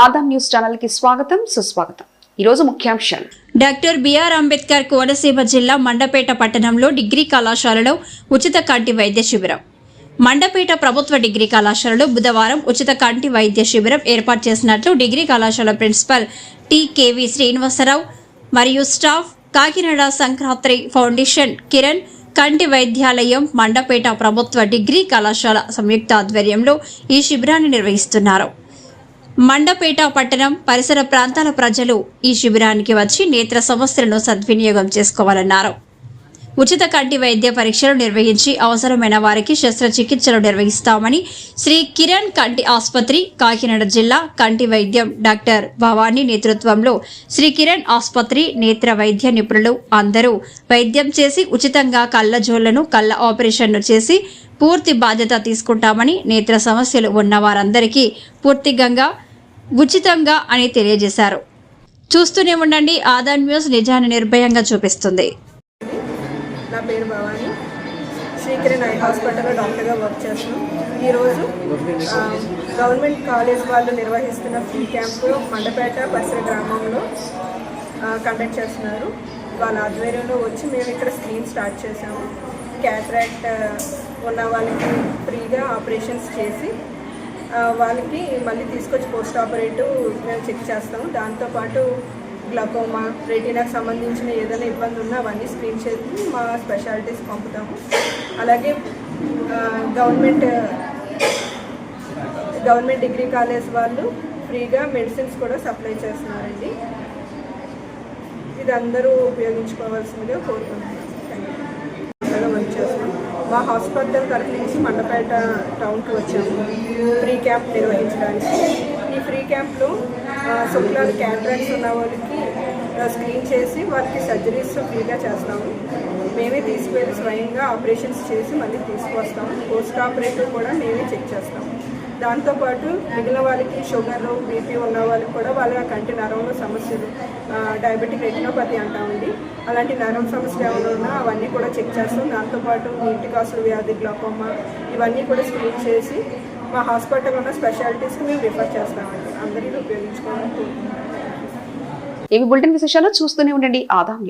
Adam news ఛానల్కి స్వాగతం సుస్వాగతం. ఈరోజు ముఖ్యాంశాలు. డాక్టర్ బిఆర్ అంబేద్కర్ కోనసీమ జిల్లా మండపేట పట్టణంలో డిగ్రీ కళాశాలలో ఉచిత కంటి వైద్య శిబిరం. మండపేట ప్రభుత్వ డిగ్రీ కళాశాలలో బుధవారం ఉచిత కంటి వైద్య శిబిరం ఏర్పాటు చేసినట్లు డిగ్రీ కళాశాల principal T K V Srinivasarao మరియు స్టాఫ్ కాకినాడ సంక్రాంతి ఫౌండేషన్ కిరణ్ కంటి వైద్యాలయం మండపేట ప్రభుత్వ డిగ్రీ కళాశాల సంయుక్త ఆధ్వర్యంలో ఈ శిబిరాన్ని నిర్వహిస్తున్నారు. మండపేట పట్టణం పరిసర ప్రాంతాల ప్రజలు ఈ శిబిరానికి వచ్చి నేత్ర సమస్యలను సద్వినియోగం చేసుకోవాలన్నారు. ఉచిత కంటి వైద్య పరీక్షలు నిర్వహించి అవసరమైన వారికి శస్త్రచికిత్సలు నిర్వహిస్తామని శ్రీ కిరణ్ కంటి ఆసుపత్రి కాకినాడ జిల్లా కంటి వైద్యం డాక్టర్ భవానీ నేతృత్వంలో శ్రీ కిరణ్ ఆసుపత్రి నేత్ర వైద్య నిపుణులు అందరూ వైద్యం చేసి ఉచితంగా కళ్ళజోళ్ళను కళ్ళ ఆపరేషన్ను చేసి పూర్తి బాధ్యత తీసుకుంటామని నేత్ర సమస్యలు ఉన్న వారందరికీ పూర్తిగంగా ఉచితంగా అని తెలియజేశారు. చూస్తూనే ఉండండి ఆదాన్ న్యూస్ నిజాన్ని నిర్భయంగా చూపిస్తుంది. నా పేరు భవాని. శ్రీకిరణ్ ఐ హాస్పిటల్లో డాక్టర్గా వర్క్ చేస్తున్నాం. ఈరోజు గవర్నమెంట్ కాలేజ్ వాళ్ళు నిర్వహిస్తున్న ఫ్రీ క్యాంపు మండపేట పరిసర గ్రామంలో కండక్ట్ చేస్తున్నారు. వాళ్ళ ఆధ్వర్యంలో వచ్చి మేము ఇక్కడ స్క్రీన్ స్టార్ట్ చేసాము క్యాట్రాక్ట్ ఉన్న వాళ్ళకి ఫ్రీగా ఆపరేషన్స్ చేసి వాళ్ళకి మళ్ళీ తీసుకొచ్చి పోస్ట్ ఆపరేటివ్ మేము చెక్ చేస్తాము. దాంతోపాటు గ్లకోమా రెటీనాకు సంబంధించిన ఏదైనా ఇబ్బంది ఉన్నా అవన్నీ స్క్రీన్ చేసి మా స్పెషాలిటీస్ పంపుతాము. అలాగే గవర్నమెంట్ గవర్నమెంట్ డిగ్రీ కాలేజ్ వాళ్ళు ఫ్రీగా మెడిసిన్స్ కూడా సప్లై చేస్తున్నారండి. ఇది అందరూ ఉపయోగించుకోవాల్సిందిగా కోరుతున్నాను మా హాస్పిటల్ తరఫు నుంచి మండపేట టౌన్కి వచ్చాము. ఫ్రీ క్యాంప్ నిర్వహించడానికి. ఈ ఫ్రీ క్యాంప్లో శుక్లాలు క్యాట్రాక్స్ ఉన్న వాళ్ళకి స్క్రీన్ చేసి వారికి సర్జరీస్ ఫ్రీగా చేస్తాము. మేమే తీసుకువెళ్ళి స్వయంగా ఆపరేషన్స్ చేసి మళ్ళీ తీసుకువస్తాము పోస్ట్ ఆపరేటివ్ కూడా మేమే చెక్ చేస్తాము. దాంతోపాటు మిగిలిన వాళ్ళకి షుగర్ బీపీ ఉన్న వాళ్ళకి కూడా వాళ్ళ కంటి నరంలో సమస్యలు డయాబెటిక్ రెటినోపతి అంటామండి అలాంటి నరం సమస్యలు ఏమైనా ఉన్నా అవన్నీ కూడా చెక్ చేస్తాం. దాంతోపాటు నీటి కాసులు వ్యాధి గ్లాకోమా ఇవన్నీ కూడా స్క్రీన్ చేసి మా హాస్పిటల్ ఉన్న స్పెషాలిటీస్కి మేము రిఫర్ చేస్తామండి. అందరికీ ఉపయోగించుకోవాలని కోరుకుంటున్నాం ఇవి బులెటిన్ విశేషాలు చూస్తూనే ఉండండి. ఆదాం